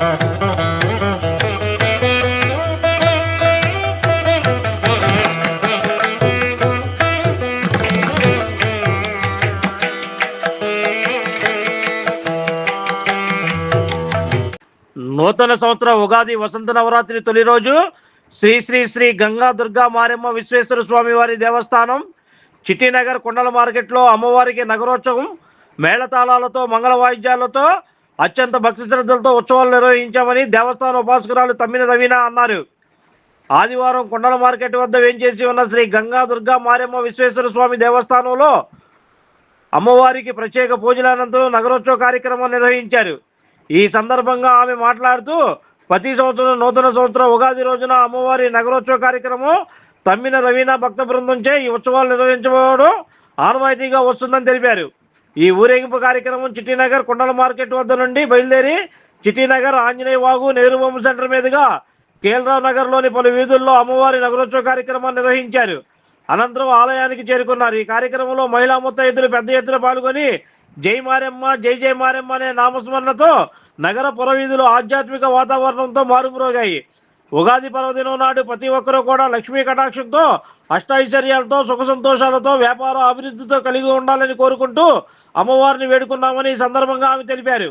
నూతన సంవత్సర ఉగాది వసంత నవరాత్రి తొలి రోజు శ్రీ శ్రీ శ్రీ గంగా దుర్గా మారెమ్మ విశ్వేశ్వర స్వామి వారి దేవస్థానం చిట్టినగర్ కొండల మార్కెట్లో అమ్మవారికి నగరోత్సవం మేళతాళాలతో మంగళ వాయిద్యాలతో అత్యంత భక్తి శ్రద్ధలతో ఉత్సవాలు నిర్వహించామని దేవస్థాన ఉపాసకురాలు తమ్మిన రవీణ అన్నారు. ఆదివారం కొండల మార్కెట్ వద్ద వేంచేసి ఉన్న శ్రీ గంగా దుర్గా మారెమ్మ విశ్వేశ్వర స్వామి దేవస్థానంలో అమ్మవారికి ప్రత్యేక పూజల అనంతరం నగరోత్సవ కార్యక్రమం నిర్వహించారు. ఈ సందర్భంగా ఆమె మాట్లాడుతూ ప్రతి సంవత్సరం నూతన సంవత్సరం ఉగాది రోజున అమ్మవారి నగరోత్సవ కార్యక్రమం తమ్మిన రవీణ భక్త బృందంచే ఈ ఉత్సవాలు నిర్వహించబడడం ఆనవాయితీగా వస్తుందని తెలిపారు. ఈ ఊరేగింపు కార్యక్రమం చిట్టినగర్ కొండల మార్కెట్ వద్ద నుండి బయలుదేరి చిట్టినగర్ ఆంజనేయ వాగు నెహ్రూ బొమ్మ సెంటర్ మీదుగా కేల్రావు నగర్లోని పలు వీధుల్లో అమ్మవారి నగరోత్సవ కార్యక్రమాన్ని నిర్వహించారు. అనంతరం ఆలయానికి చేరుకున్నారు. ఈ కార్యక్రమంలో మహిళా ముత్తైదులు పెద్ద ఎత్తున పాల్గొని జై మారెమ్మ జై జై మారెమ్మ అనే నామస్మరణతో నగర పురవీధులు ఆధ్యాత్మిక వాతావరణంతో మారుమ్రోగాయి. ఉగాది పర్వదినం నాడు ప్రతి ఒక్కరూ కూడా లక్ష్మీ కటాక్షంతో అష్టైశ్వర్యాలతో సుఖ సంతోషాలతో వ్యాపార అభివృద్ధితో కలిగి ఉండాలని కోరుకుంటూ అమ్మవారిని వేడుకున్నామని ఈ సందర్భంగా ఆమె తెలిపారు.